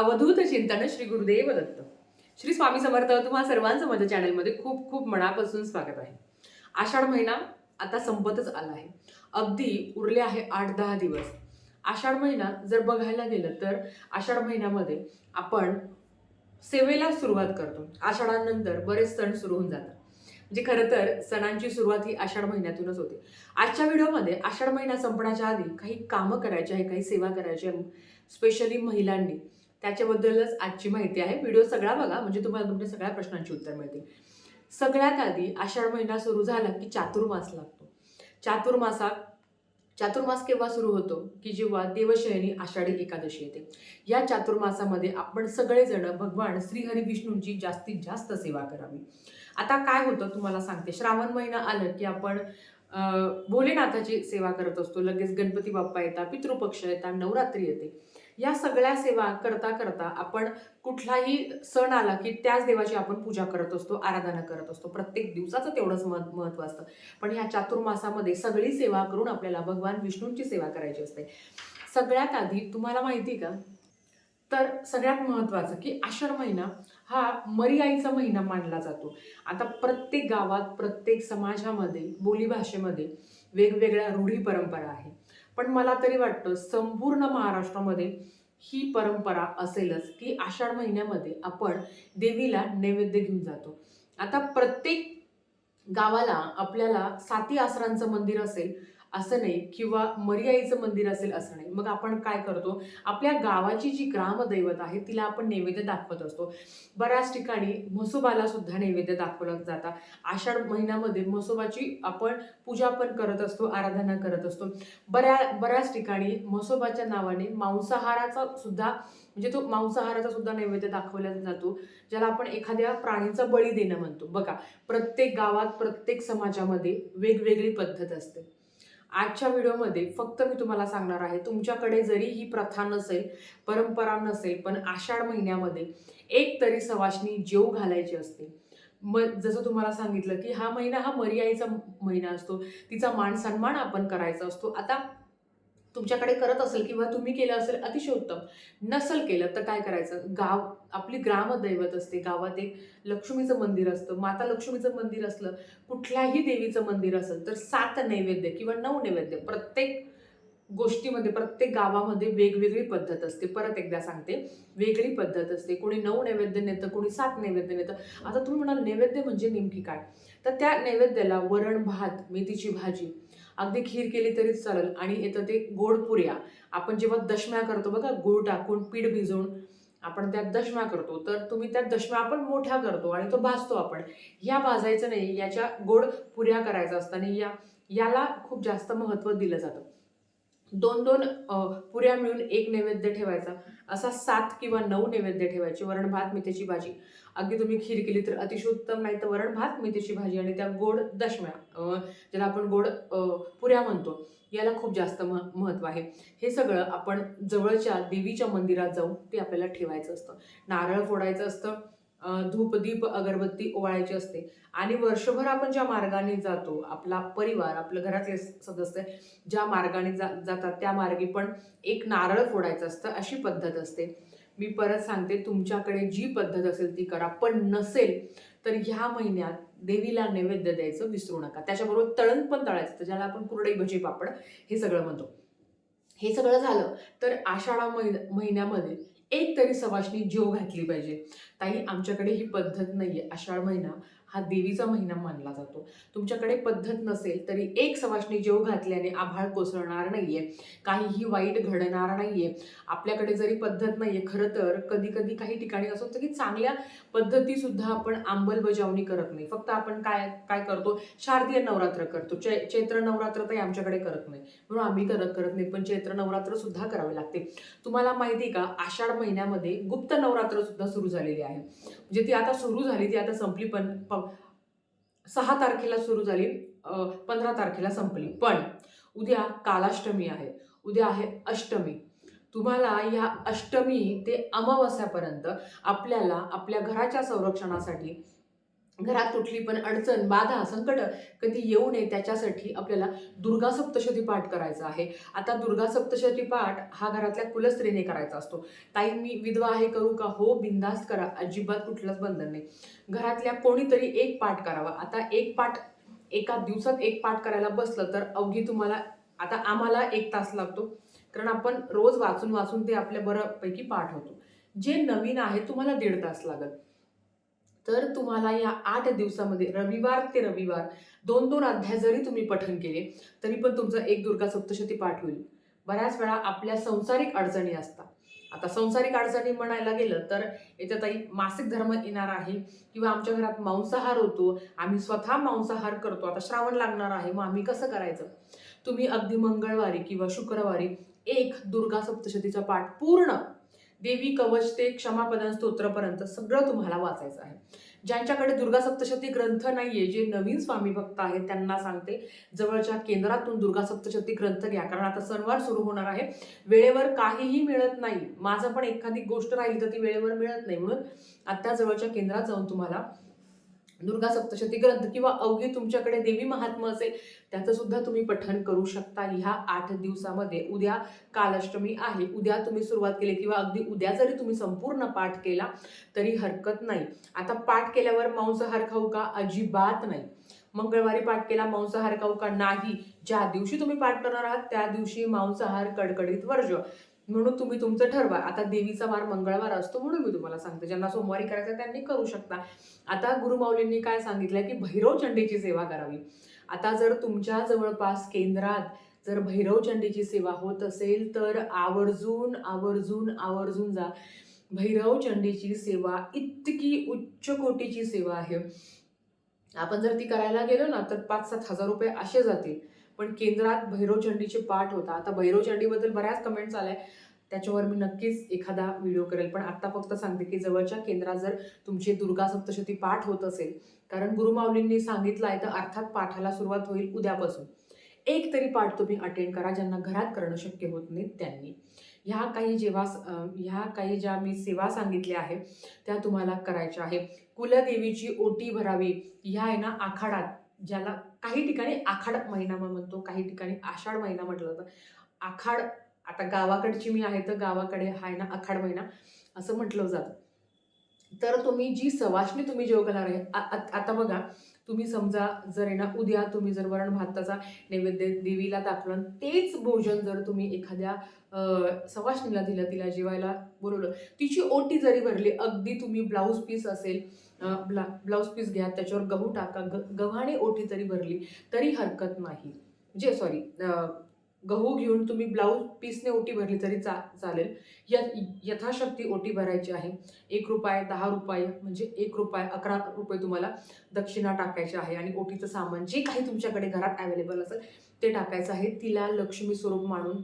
अवधूत चिंतन श्री गुरुदेव दत्त. श्री स्वामी समर्थ तुम्हा सर्वांचं माझ्या चॅनलमध्ये खूप खूप मनापासून स्वागत आहे. आषाढ महिना आता संपतच आला आहे. अगदी उरले आहे आठ दहा दिवस. आषाढ महिना जर बघायला गेलं तर आषाढ महिन्यामध्ये आपण सेवेला सुरुवात करतो. आषाढानंतर बरेच सण सुरू होऊन जातात. म्हणजे खरं तर सणांची सुरुवात ही आषाढ महिन्यातूनच होते. आजच्या व्हिडिओमध्ये आषाढ महिना संपण्याच्या आधी काही कामं करायची आहे काही सेवा करायची आहे स्पेशली महिलांनी. त्याच्याबद्दलच आजची माहिती आहे. व्हिडिओ सगळा बघा म्हणजे तुम्हाला तुमच्या सगळ्या प्रश्नांची उत्तर मिळतील. सगळ्यात आधी आषाढ महिना सुरू झाला की चातुर्मास लागतो. चातुर्मासात चातुर्मास केव्हा सुरू होतो? की जेव्हा देवशयनी आषाढी एकादशी येते. या चातुर्मासामध्ये आपण सगळेजण भगवान श्रीहरी विष्णूंची जास्तीत जास्त सेवा करावी. आता काय होतं तुम्हाला सांगते. श्रावण महिना आलं की आपण भोलेनाथाची सेवा करत असतो. लगेच गणपती बाप्पा येतात पितृपक्ष येतात नवरात्री येते. या सगळ्या सेवा करता करता आपण कुठलाही सण आला की त्याच देवाची आपण पूजा करत असतो आराधना करत असतो. प्रत्येक दिवसाचं तेवढंच मह महत्त्व असतं. पण ह्या चातुर्मासामध्ये सगळी सेवा करून आपल्याला भगवान विष्णूंची सेवा करायची असते. सगळ्यात आधी तुम्हाला माहिती का? तर सगळ्यात महत्त्वाचं की आषाढ महिना हा मर्याईचा महिना मानला जातो. आता प्रत्येक गावात प्रत्येक समाजामध्ये बोलीभाषेमध्ये वेगवेगळ्या रूढी परंपरा आहे पण मला तरी वाटतं संपूर्ण महाराष्ट्रामध्ये ही परंपरा असेलच की आषाढ महिन्यामध्ये आपण देवीला नैवेद्य घेऊन जातो. आता प्रत्येक गावाला आपल्याला साती आसरांचं मंदिर असेल असं नाही किंवा मर्याईचं मंदिर असेल असं नाही. मग आपण काय करतो? आपल्या गावाची जी ग्रामदैवत आहे तिला आपण नैवेद्य दाखवत असतो. बऱ्याच ठिकाणी म्हसोबाला सुद्धा नैवेद्य दाखवलं जातं. आषाढ महिन्यामध्ये म्हसोबाची आपण पूजा पण करत असतो आराधना करत असतो. बऱ्या बऱ्याच ठिकाणी म्हसोबाच्या नावाने मांसाहाराचा सुद्धा म्हणजे तो मांसाहाराचा सुद्धा नैवेद्य दाखवला जातो ज्याला आपण एखाद्या प्राणीचा बळी देणं म्हणतो. बघा प्रत्येक गावात प्रत्येक समाजामध्ये वेगवेगळी पद्धत असते. आजच्या व्हिडिओमध्ये फक्त मी तुम्हाला सांगणार आहे तुमच्याकडे जरी ही प्रथा नसेल परंपरा नसेल पण आषाढ महिन्यामध्ये एक तरी सवाशनी जेव घालायची असते. मग जसं तुम्हाला सांगितलं की हा महिना हा मर्याईचा महिना असतो तिचा मान सन्मान आपण करायचा असतो. आता तुमच्याकडे करत असेल किंवा तुम्ही केलं असेल अतिशय उत्तम नसल केलं तर काय करायचं? गाव आपली ग्रामदैवत असते. गावात एक लक्ष्मीचं मंदिर असतं. माता लक्ष्मीचं मंदिर असलं कुठल्याही देवीचं मंदिर असेल तर सात नैवेद्य किंवा नऊ नैवेद्य प्रत्येक गोष्टीमध्ये प्रत्येक गावामध्ये वेगवेगळी पद्धत असते. परत एकदा सांगते. वेगळी पद्धत असते. कोणी नऊ नैवेद्य नेतं कोणी सात नैवेद्य नेतं. आता तुम्ही म्हणाल नैवेद्य म्हणजे नेमकी काय? तर त्या नैवेद्याला वरण भात मेथीची भाजी अगदी खीर केली तरी चालेल. आणि येतं ते गोड पुऱ्या. आपण जेव्हा दशम्या करतो बघा गूळ टाकून पीठ भिजवून आपण त्यात दशम्या करतो. तर तुम्ही त्यात दशम्या आपण मोठ्या करतो आणि तो भाजतो आपण. ह्या भाजायचं नाही याच्या गोड पुऱ्या करायचं असतं आणि या याला खूप जास्त महत्त्व दिलं जातं. दोन दोन पुऱ्या मिळून एक नैवेद्य ठेवायचा. असा सात किंवा नऊ नैवेद्य ठेवायची. वरण भात मेथीची भाजी. अगदी तुम्ही खीर केली तर अतिशय उत्तम नाही तर वरण भात मेथीची भाजी आणि त्या गोड दशम्या ज्याला आपण गोड पुऱ्या म्हणतो याला खूप जास्त मह महत्त्व आहे. हे सगळं आपण जवळच्या देवीच्या मंदिरात जाऊन ते आपल्याला ठेवायचं असतं. नारळ फोडायचं असतं. धूप दीप अगरबत्ती ओवाळायची असते. आणि वर्षभर आपण ज्या मार्गाने जातो आपला परिवार आपलं घरातले सदस्य ज्या मार्गाने जा जातात त्या मार्गी पण एक नारळ फोडायचं असतं अशी पद्धत असते. मी परत सांगते तुमच्याकडे जी पद्धत असेल ती करा. पण नसेल तर ह्या महिन्यात देवीला नैवेद्य द्यायचं विसरू नका. त्याच्याबरोबर तळण पण तळायचं तर ज्याला आपण कुरडई भजी पापड हे सगळं म्हणतो. हे सगळं झालं तर आषाढा महिन महिन्यामध्ये एक तरी सवाशनी जेव घातली पाहिजे. ताई आमच्याकडे ही पद्धत नाही आहे आषाढ महिना हा देवीचा महिना मानला जातो. तुमच्याकडे पद्धत नसेल तरी एक सवाशनी जेव घातल्याने आभाळ कोसळणार नाहीये. काहीही वाईट घडणार नाहीये. आपल्याकडे जरी पद्धत नाहीये खरं तर कधी कधी काही ठिकाणी असं होतं की चांगल्या पद्धतीसुद्धा आपण अंमलबजावणी करत नाही. फक्त आपण काय काय करतो? शारदीय नवरात्र करतो. चै चैत्र नवरात्र तर आमच्याकडे करत नाही. म्हणून आम्ही करत करत नाही पण चैत्र नवरात्र सुद्धा करावे लागते. तुम्हाला माहिती आहे का? आषाढ महिन्यामध्ये गुप्त नवरात्र सुद्धा सुरू झालेली आहे. म्हणजे ती आता सुरू झाली ती आता संपली पण प- सहा तारखेला सुरू झाली पंधरा तारखेला संपली. पण उद्या कालाष्टमी आहे. उद्या आहे अष्टमी. तुम्हाला या अष्टमी ते अमावस्यापर्यंत आपल्याला आपल्या घराच्या संरक्षणासाठी घरात कुठली पण अडचण बाधा संकट कधी येऊ नये त्याच्यासाठी आपल्याला दुर्गा सप्तशती पाठ करायचा आहे. आता दुर्गा सप्तशती पाठ हा घरातल्या कुलस्त्रीने करायचा असतो. ताई मी विधवा आहे करू का? हो बिंदास्त करा. अजिबात कुठलंच बंधन नाही. घरातल्या कोणीतरी एक पाठ करावा. आता एक पाठ एका दिवसात एक पाठ करायला बसलं तर अवघी तुम्हाला आता आम्हाला एक तास लागतो. कारण आपण रोज वाचून वाचून ते आपल्या बऱ्यापैकी पाठ होतो. जे नवीन आहे तुम्हाला दीड तास लागत तर तुम्हाला या आठ दिवसामध्ये रविवार ते रविवार दोन दोन अध्याय जरी तुम्ही पठन केले तरी पण तुमचं एक दुर्गा सप्तशती पाठ होईल. बऱ्याच वेळा आपल्या संसारिक अडचणी असतात. आता संसारिक अडचणी म्हणायला गेलं तर याच्यात ताई मासिक धर्म येणार आहे किंवा आमच्या घरात मांसाहार होतो आम्ही स्वतः मांसाहार करतो आता श्रावण लागणार आहे मग आम्ही कसं करायचं? तुम्ही अगदी मंगळवारी किंवा शुक्रवारी एक दुर्गा सप्तशतीचा पाठ पूर्ण देवी कवच ते क्षमापदन स्तोत्रपर्यंत सगळं तुम्हाला वाचायचं आहे. ज्यांच्याकडे दुर्गा सप्तशती ग्रंथ नाहीये जे नवीन स्वामी भक्त आहेत त्यांना सांगते जवळच्या केंद्रातून दुर्गा सप्तशती ग्रंथ घ्या. कारण आता सणवार सुरू होणार आहे. वेळेवर काहीही मिळत नाही. माझं पण एखादी गोष्ट राहील तर ती वेळेवर मिळत नाही. म्हणून आता जवळच्या केंद्रात जाऊन तुम्हाला दुर्गा सप्तशती ग्रंथ किंवा अवघी तुमच्याकडे देवी महात्मा असेल त्याचं सुद्धा तुम्ही पठण करू शकता. ह्या आठ दिवसामध्ये उद्या कालाष्टमी आहे. उद्या तुम्ही सुरुवात केली किंवा अगदी उद्या जरी तुम्ही संपूर्ण पाठ केला तरी हरकत नाही. आता पाठ केल्यावर मांसाहार खाऊ का? अजिबात नाही. मंगळवारी पाठ केला मांसाहार खाऊ का? नाही. ज्या दिवशी तुम्ही पाठ करणार आहात त्या दिवशी मांसाहार कडकडीत वर्ज म्हणून तुम्ही तुमचं ठरवा. आता देवीचा वार मंगळवार असतो म्हणून मी तुम्हाला सांगते. ज्यांना सोमवारी करायचं त्यांनी करू शकता. आता गुरुमाऊलींनी काय सांगितलंय की भैरव चंडीची सेवा करावी. आता जर तुमच्या जवळपास केंद्रात जर भैरव चंडीची सेवा होत असेल तर आवर्जून आवर्जून आवर्जून जा. भैरव चंडीची सेवा इतकी उच्च कोटीची सेवा आहे. आपण जर ती करायला गेलो ना तर पाच सात हजार रुपये असे जातील. पण केंद्रात भैरवचंडीचे पाठ होता. आता भैरवचंडीबद्दल बऱ्याच कमेंट्स आल्या त्याच्यावर मी नक्कीच एखादा व्हिडिओ करेल. पण आत्ता फक्त सांगते की जवळच्या केंद्रात जर तुमची दुर्गा सप्तशती पाठ होत असेल कारण गुरुमाऊलींनी सांगितलं आहे तर अर्थात पाठाला सुरुवात होईल उद्यापासून. एक तरी पाठ तुम्ही अटेंड करा ज्यांना घरात करणं शक्य होत नाही त्यांनी. ह्या काही जेव्हा ह्या काही ज्या मी सेवा सांगितल्या आहे त्या तुम्हाला करायच्या आहे कुलदेवीची ओटी भरावी. ह्या आहे ना आखाडात ज्याला काही ठिकाणी आखाड महिना म्हणतो काही ठिकाणी आषाढ महिना म्हटलं जातं. आखाड आता गावाकडची मी आहे तर गावाकडे हाय आहे ना आखाड महिना असं म्हटलं जातं. तर तुम्ही जी सवाशणी तुम्ही जेव करणार आहे आता बघा तुम्ही समजा जर आहे ना उद्या तुम्ही जर वरण भाताचा नैवेद्य देवीला दाखवलं तेच भोजन जर तुम्ही एखाद्या अं, दिलं तिला जेवायला बोलवलं. तिची ओटी जरी भरली अगदी तुम्ही ब्लाऊज पीस असेल ब्ला ब्लाऊज पीस घ्या त्याच्यावर गहू टाका ग गव्हाणे ओटी जरी भरली तरी हरकत नाही. म्हणजे सॉरी गहू घेऊन तुम्ही ब्लाऊज पीसने ओटी भरली तरी चा चालेल. या यथाशक्ती ओटी भरायची आहे. एक रुपये दहा रुपये म्हणजे एक रुपये अकरा रुपये तुम्हाला दक्षिणा टाकायची आहे आणि ओटीचं सामान जे काही तुमच्याकडे घरात अवेलेबल असेल ते टाकायचं आहे. तिला लक्ष्मी स्वरूप मानून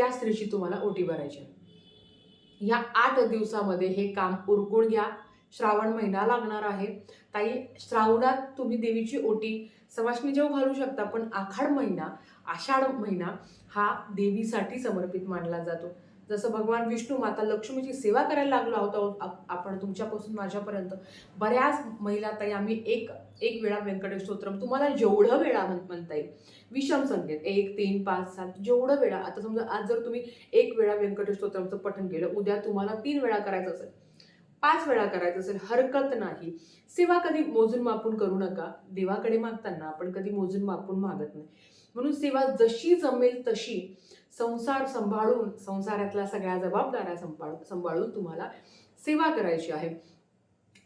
त्या स्त्रीची तुम्हाला ओटी भरायची आहे. या आठ दिवसामध्ये हे काम उरकून घ्या. श्रावण महिना लागणार आहे. ताई श्रावणात तुम्ही देवीची ओटी सवाष्णी जेव्हा घालू शकता पण आखाड महिना आषाढ महिना हा देवीसाठी समर्पित मानला जातो. जसं भगवान विष्णू माता लक्ष्मीची सेवा करायला लागलो आहोत आप- आपण तुमच्यापासून माझ्यापर्यंत. बऱ्याच महिला ताई आम्ही एक एक वेळा व्यंकटेश स्तोत्रम तुम्हाला जेवढं वेळा म्हण म्हणता येईल. विषम संख्येत एक तीन पाच सात जेवढं वेळा आता समजा आज जर तुम्ही एक वेळा व्यंकटेश स्तोत्रमचं पठण केलं उद्या तुम्हाला तीन वेळा करायचं असेल पाच वेळा करायचं असेल हरकत नाही. सेवा कधी मोजून मापून करू नका देवाकडे मागताना आपण कधी मोजून मापून मागत नाही. म्हणून सेवा जशी जमेल तशी संसार सांभाळून संसारातल्या सगळ्या जबाबदाऱ्या सांभाळून सांभाळून तुम्हाला सेवा करायची आहे.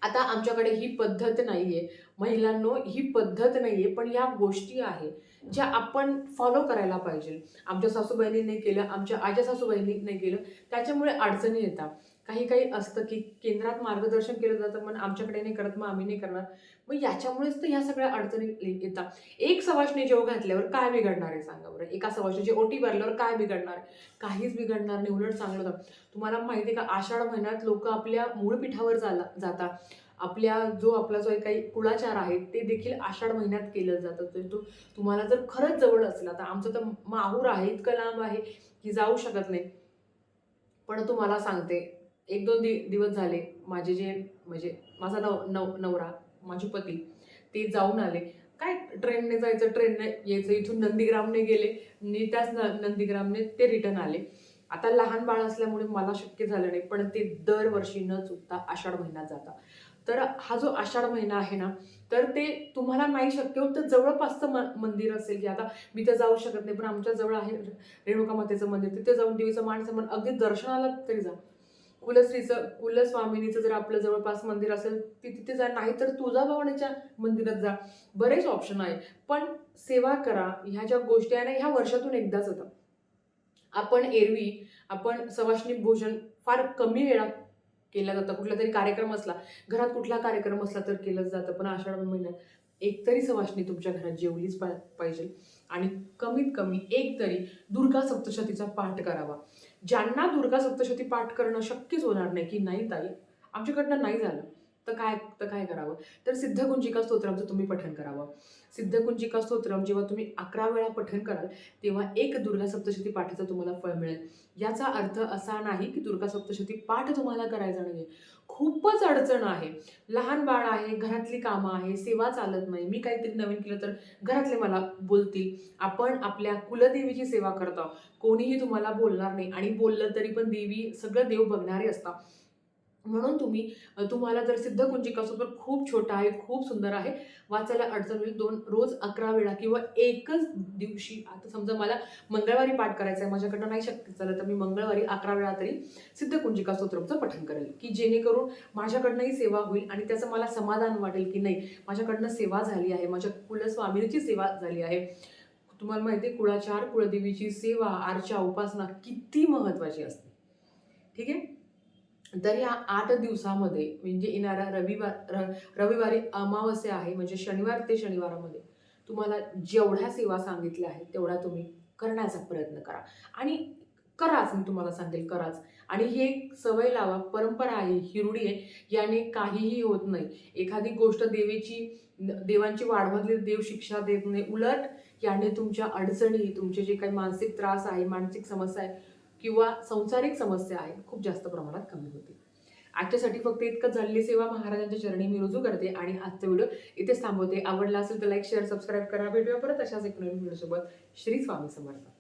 आता आमच्याकडे ही पद्धत नाही आहे महिलांनो ही पद्धत नाही आहे पण या गोष्टी आहे ज्या आपण फॉलो करायला पाहिजे. आमच्या सासूबाईंनी नाही केलं आमच्या आज्या सासूबाईंनी नाही केलं त्याच्यामुळे अडचणी येतात. काही काही असतं की केंद्रात मार्गदर्शन केलं जातं पण आमच्याकडे नाही करत मग आम्ही नाही करणार. मग याच्यामुळेच तर ह्या सगळ्या अडचणी येतात. एक सवाशने जेव घातल्यावर काय बिघडणार आहे सांगा बरं? एका सवाशणीची ओटी भरल्यावर काय बिघडणार? काहीच बिघडणार नाही उलट चांगलं होतं. तुम्हाला माहिती आहे का आषाढ महिन्यात लोक आपल्या मूळ पीठावर जाला जातात. आपल्या जो आपला जो काही कुळाचार आहे ते देखील आषाढ महिन्यात केलं जातं. तर तो तुम्हाला जर खरंच जवळ असेल आता आमचं तर माहूर आहे इतकं लांब आहे की जाऊ शकत नाही. पण तुम्हाला सांगते एक दोन दि दिवस झाले माझे जे म्हणजे माझा नव नव नवरा माझे पती ते जाऊन आले. काय ट्रेनने जायचं ट्रेनने यायचं इथून नंदीग्रामने गेले. आणि त्याच न- नंदीग्रामने ते रिटर्न आले. आता लहान बाळ असल्यामुळे मला शक्य झालं नाही पण ते दरवर्षी न चुकता आषाढ महिन्यात जातात. तर हा जो आषाढ महिना आहे ना तर ते तुम्हाला नाही शक्य होत तर जवळपासचं म मंदिर असेल की आता मी तर जाऊ शकत नाही पण आमच्या जवळ आहे रेणुका मातेचं मंदिर तिथे जाऊन देवीचं माणसं मन अगदी दर्शनाला तरी जा. कुलश्रीचं कुलस्वामिनीचं जर आपलं जवळपास मंदिर असेल ती तिथे जा नाही तर तुळजाभवानीच्या मंदिरात जा. बरेच ऑप्शन आहे पण सेवा करा. ह्या ज्या गोष्टी आहे ना ह्या वर्षातून एकदाच होतं आपण एरवी आपण सवाष्णी भोजन फार कमी वेळा केलं जातं. कुठला तरी कार्यक्रम असला घरात कुठला कार्यक्रम असला तर केलंच जातं. पण आषाढ महिन्यात एक तरी सवाष्णी तुमच्या घरात जेवलीच पा पाहिजे. आणि कमीत कमी एक तरी दुर्गा सप्तशतीचा पाठ करावा. ज्यांना दुर्गा सप्तशती पाठ करणं शक्यच होणार नाही की नाही ताई आमच्याकडनं नाही झालं. तर काय तर काय करावं? तर सिद्धकुंजिका स्तोत्रमचं तुम्ही पठण करावं. सिद्धकुंजिका स्तोत्रम जेव्हा तुम्ही अकरा वेळा पठण कराल तेव्हा एक दुर्गा सप्तशती पाठाचं तुम्हाला फळ मिळेल. याचा अर्थ असा नाही की दुर्गा सप्तशती पाठ तुम्हाला करायचा नाही खूपच अडचण आहे. लहान बाळ आहे घरातली कामं आहे सेवा चालत नाही. मी काहीतरी नवीन केलं तर घरातले मला बोलतील. आपण आपल्या कुलदेवीची सेवा करतो कोणीही तुम्हाला बोलणार नाही. आणि बोललं तरी पण देवी सगळं देव बघणारे असतात. म्हणून तुम्ही तुम्हाला जर सिद्ध कुंजिका खूप छोटा आहे खूप सुंदर आहे वाचायला अडचण होईल. दोन रोज अकरा वेळा किंवा एकच दिवशी आता समजा मला मंगळवारी पाठ करायचं आहे माझ्याकडनं नाही शक्य झालं तर मी मंगळवारी अकरा वेळा तरी सिद्ध कुंजिका स्तोत्रमचं पठण करेल. की जेणेकरून माझ्याकडनंही सेवा होईल आणि त्याचं मला समाधान वाटेल की नाही माझ्याकडनं सेवा झाली आहे माझ्या कुलस्वामिनीची सेवा झाली आहे. तुम्हाला माहिती आहे कुळाचार कुळदेवीची सेवा आरच्या उपासना किती महत्त्वाची असते. ठीक आहे? तर या आठ दिवसामध्ये म्हणजे येणारा रविवार र रविवारी अमावस्या आहे म्हणजे शनिवार ते शनिवारामध्ये तुम्हाला जेवढ्या सेवा सांगितल्या आहेत तेवढ्या तुम्ही करण्याचा प्रयत्न करा. आणि कराच मी तुम्हाला सांगेल कराच. आणि ही एक सवय लावा परंपरा आहे हिरुडी आहे याने काहीही होत नाही. एखादी गोष्ट देवीची देवांची वाढवली देव शिक्षा देत नाही उलट याने तुमच्या अडचणी तुमचे जे काही मानसिक त्रास आहे मानसिक समस्या आहे किंवा संसारिक समस्या आहेत खूप जास्त प्रमाणात कमी होतील आजच्यासाठी फक्त इतकंच झालेली सेवा महाराजांच्या चरणी मी रुजू करते आणि आजचा व्हिडिओ इथेच थांबवते. आवडला असेल तर लाईक शेअर सबस्क्राईब करा. भेटूया परत अशाच एक नवीन व्हिडिओसोबत श्री स्वामी समर्थ.